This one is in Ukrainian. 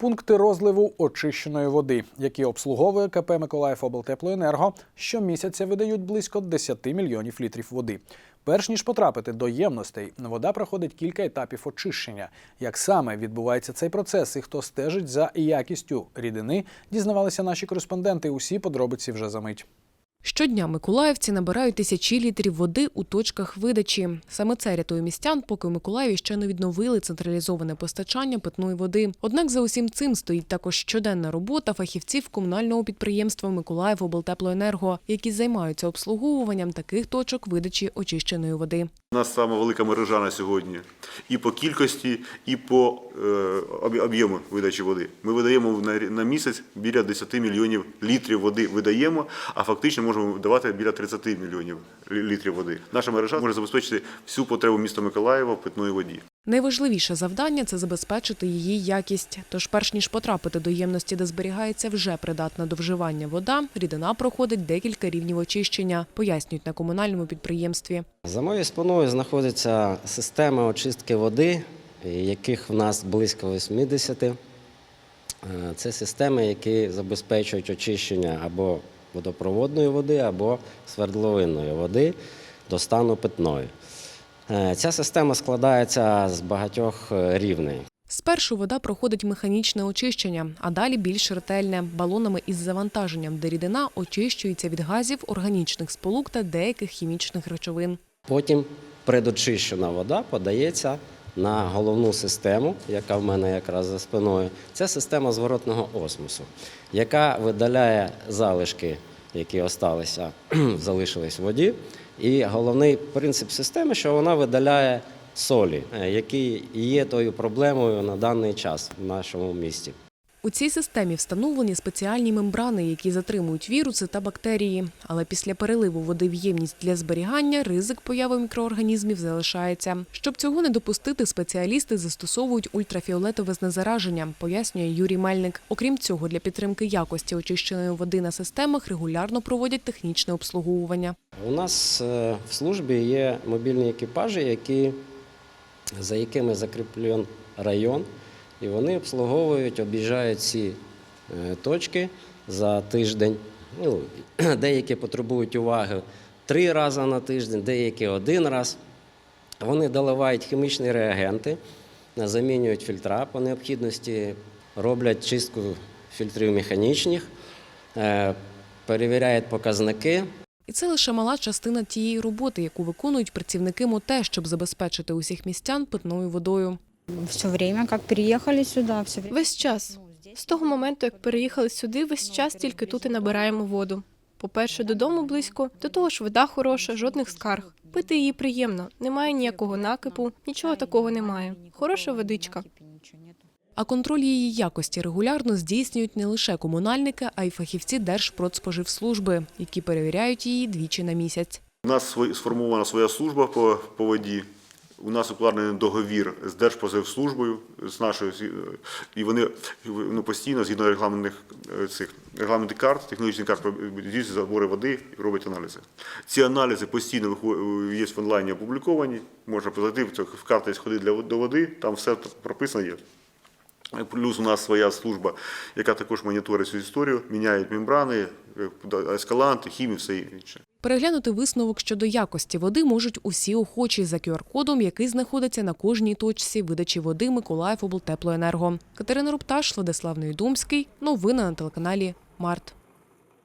Пункти розливу очищеної води, які обслуговує КП Миколаїв облтеплоенерго, щомісяця видають близько 10 мільйонів літрів води. Перш ніж потрапити до ємностей, вода проходить кілька етапів очищення. Як саме відбувається цей процес і хто стежить за якістю рідини, дізнавалися наші кореспонденти. Усі подробиці вже за мить. Щодня миколаївці набирають тисячі літрів води у точках видачі. Саме це рятує містян, поки у Миколаєві ще не відновили централізоване постачання питної води. Однак за усім цим стоїть також щоденна робота фахівців комунального підприємства Миколаїв облтеплоенерго, які займаються обслуговуванням таких точок видачі очищеної води. У нас саме велика мережа на сьогодні і по кількості, і по е, об'єму видачі води. Ми видаємо на місяць біля 10 мільйонів літрів води видаємо, а фактично можемо видавати біля 30 мільйонів літрів води. Наша мережа може забезпечити всю потребу міста Миколаєва в питної воді. Найважливіше завдання це забезпечити її якість. Тож, перш ніж потрапити до ємності, де зберігається вже придатна до вживання вода, рідина проходить декілька рівнів очищення, пояснюють на комунальному підприємстві. За моєю спиною знаходиться система очистки води, яких в нас близько 80. Е, Це системи, які забезпечують очищення або водопроводної води, або свердловинної води до стану питної. Е, Ця система складається з багатьох е, рівней. Спершу вода проходить механічне очищення, а далі більш ретельне балонами із завантаженням, де рідина очищується від газів, органічних сполук та деяких хімічних речовин. Потім предочищена вода подається на головну систему, яка в мене якраз за спиною. Це система зворотного осмосу, яка видаляє залишки, які осталися, залишились в воді. І головний принцип системи, що вона видаляє солі, е, які є тою проблемою на даний час в нашому місті. У цій системі встановлені спеціальні мембрани, які затримують віруси та бактерії. Але після переливу води в ємність для зберігання ризик появи мікроорганізмів залишається. Щоб цього не допустити, спеціалісти застосовують ультрафіолетове знезараження, пояснює Юрій Мельник. Окрім цього, для підтримки якості очищеної води на системах регулярно проводять технічне обслуговування. У нас е, в службі є мобільні екіпажі, які, за якими закріплен район, і вони обслуговують, об'їжджають ці е, точки за тиждень. Ну, деякі потребують уваги три рази на тиждень, деякі один раз. Вони доливають хімічні реагенти, замінюють фільтра по необхідності, роблять чистку фільтрів механічних, е, перевіряють показники. І це лише мала частина тієї роботи, яку виконують працівники МОТЕ, щоб забезпечити усіх містян питною водою. Все время, как переехали сюда, все время. Весь час. З того моменту, як переїхали сюди, весь час тільки тут і набираємо воду. По-перше, додому близько, до того ж вода хороша, жодних скарг. Пити її приємно, немає ніякого накипу, нічого такого немає. Хороша водичка. А контроль її якості регулярно здійснюють не лише комунальники, а й фахівці Держпродспоживслужби, які перевіряють її двічі на місяць. У нас свої- сформована своя служба по, по воді. У нас укладений договір з Держпозивслужбою, з нашою, і вони ну, постійно, згідно регламентних е, цих регламентних карт, технологічних карт, здійснюють забори води і роблять аналізи. Ці аналізи постійно вихо- є в онлайні опубліковані. Можна зайти в карти сходи для до води, там все прописано є. Плюс у нас своя служба, яка також моніторить цю історію, міняють мембрани, е, ескаланти, хімію, все інше. Переглянути висновок щодо якості води можуть усі охочі за QR-кодом, який знаходиться на кожній точці видачі води Миколаїв облтеплоенерго. Катерина Рупташ, Владислав Нейдумський. Новини на телеканалі Март.